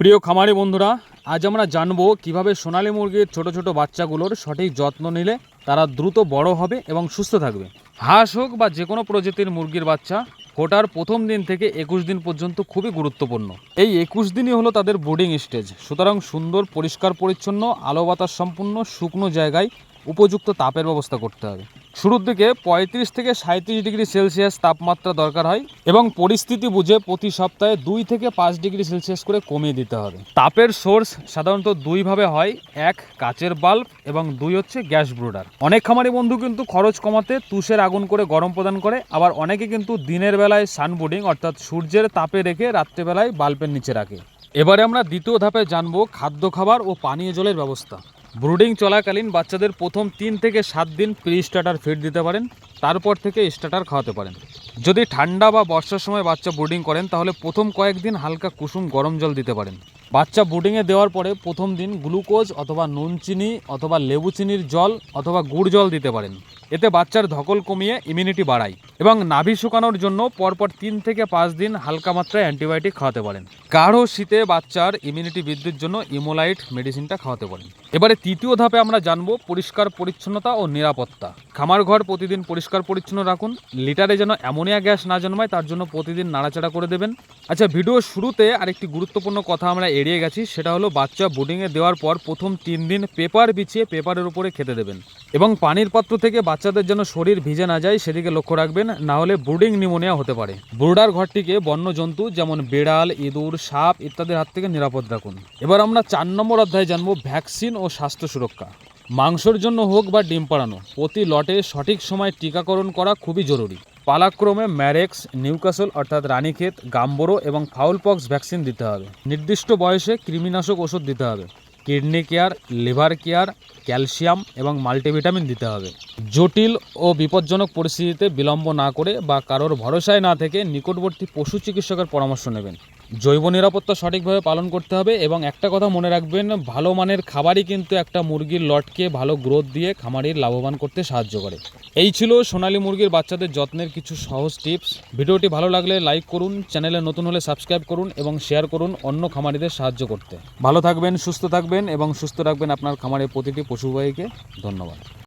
প্রিয় খামারি বন্ধুরা, আজ আমরা জানব কীভাবে সোনালী মুরগির ছোট ছোট বাচ্চাগুলোর সঠিক যত্ন নিলে তারা দ্রুত বড় হবে এবং সুস্থ থাকবে। হাঁস হোক বা যে কোনো প্রজাতির মুরগির বাচ্চা ফোটার প্রথম দিন থেকে একুশ দিন পর্যন্ত খুবই গুরুত্বপূর্ণ। এই একুশ দিনই হলো তাদের ব্রুডিং স্টেজ সুতরাং সুন্দর, পরিষ্কার, পরিচ্ছন্ন, আলো বাতাস সম্পূর্ণ, শুকনো জায়গায় উপযুক্ত তাপের ব্যবস্থা করতে হবে। শুরুর দিকে পঁয়ত্রিশ থেকে সাঁত্রিশ ডিগ্রি সেলসিয়াস তাপমাত্রা দরকার হয় এবং পরিস্থিতি বুঝে প্রতি সপ্তাহে দুই থেকে পাঁচ ডিগ্রি সেলসিয়াস করে কমিয়ে দিতে হবে। তাপের সোর্স সাধারণত দুইভাবে হয়, এক কাচের বাল্ব এবং দুই হচ্ছে গ্যাস ব্রুডার। অনেক খামারি বন্ধু কিন্তু খরচ কমাতে তুষের আগুন করে গরম প্রদান করে, আবার অনেকে কিন্তু দিনের বেলায় সানবোর্ডিং অর্থাৎ সূর্যের তাপে রেখে রাত্রেবেলায় বাল্বের নিচে রাখে। এবারে আমরা দ্বিতীয় ধাপে জানব খাদ্য খাবার ও পানীয় জলের ব্যবস্থা। ব্রুডিং চলাকালীন বাচ্চাদের প্রথম তিন থেকে সাত দিন প্রি স্টার্টার ফিড দিতে পারেন, তারপর থেকে স্টার্টার খাওয়াতে পারেন। যদি ঠান্ডা বা বর্ষার সময় বাচ্চা ব্রুডিং করেন, তাহলে প্রথম কয়েকদিন হালকা কুসুম গরম জল দিতে পারেন। বাচ্চা ব্রুডিংয়ে দেওয়ার পরে প্রথম দিন গ্লুকোজ অথবা নুন চিনি অথবা লেবু চিনির জল অথবা গুড় জল দিতে পারেন। এতে বাচ্চার ধকল কমিয়ে ইমিউনিটি বাড়ায় এবং নাভি শুকানোর জন্য পরপর তিন থেকে পাঁচ দিন হালকা মাত্রায় অ্যান্টিবায়োটিক খাওয়াতে পারেন। গাঢ় শীতে বাচ্চার ইমিউনিটি বৃদ্ধির জন্য ইমোলাইট মেডিসিনটা খাওয়াতে পারেন। এবারে তৃতীয় ধাপে আমরা জানব পরিষ্কার পরিচ্ছন্নতা ও নিরাপত্তা। খামার ঘর প্রতিদিন পরিষ্কার পরিচ্ছন্ন রাখুন। লিটারে যেন অ্যামোনিয়া গ্যাস না জন্মায় তার জন্য প্রতিদিন নাড়াচাড়া করে দেবেন। আচ্ছা ভিডিও শুরুতে আরেকটি গুরুত্বপূর্ণ কথা আমরা এড়িয়ে গেছি, সেটা হলো বাচ্চা বোর্ডিংয়ে দেওয়ার পর প্রথম তিন দিন পেপার বিছিয়ে পেপারের উপরে খেতে দেবেন এবং পানির পাত্র থেকে বাচ্চাদের যেন শরীর ভিজে না যায় সেদিকে লক্ষ্য রাখবেন, না হলে ব্রুডিং নিউমোনিয়া হতে পারে। ব্রুডার ঘরটিকে বন্য জন্তু যেমন বেড়াল, ইঁদুর, সাপ ইত্যাদির হাত থেকে নিরাপদ রাখুন। এবার আমরা চার নম্বর অধ্যায়ে জানব ভ্যাকসিন ও স্বাস্থ্য সুরক্ষা। মাংসর জন্য হোক বা ডিম পাড়ানো, প্রতি লটে সঠিক সময় টিকাকরণ করা খুবই জরুরি। পালাক্রমে ম্যারেক্স, নিউকাসল অর্থাৎ রানীক্ষেত, গাম্বরো এবং ফাউলপক্স ভ্যাকসিন দিতে হবে। নির্দিষ্ট বয়সে কৃমিনাশক ওষুধ দিতে হবে। Kidney care, liver care, calcium এবং মাল্টিভিটামিন দিতে হবে। জটিল ও বিপজ্জনক পরিস্থিতিতে বিলম্ব না করে বা কারোর ভরসায় না থেকে নিকটবর্তী পশু চিকিৎসকের পরামর্শ নেবেন। জৈব নিরাপত্তা সঠিকভাবে পালন করতে হবে এবং একটা কথা মনে রাখবেন, ভালো মানের খাবারই কিন্তু একটা মুরগির লটকে ভালো গ্রোথ দিয়ে খামারির লাভবান করতে সাহায্য করে। এই ছিল সোনালী মুরগির বাচ্চাদের যত্নের কিছু সহজ টিপস। ভিডিওটি ভালো লাগলে লাইক করুন, চ্যানেলে নতুন হলে সাবস্ক্রাইব করুন এবং শেয়ার করুন অন্য খামারিদের সাহায্য করতে। ভালো থাকবেন, সুস্থ থাকবেন এবং সুস্থ রাখবেন আপনার খামারের প্রতিটি পশুবাহীকে। ধন্যবাদ।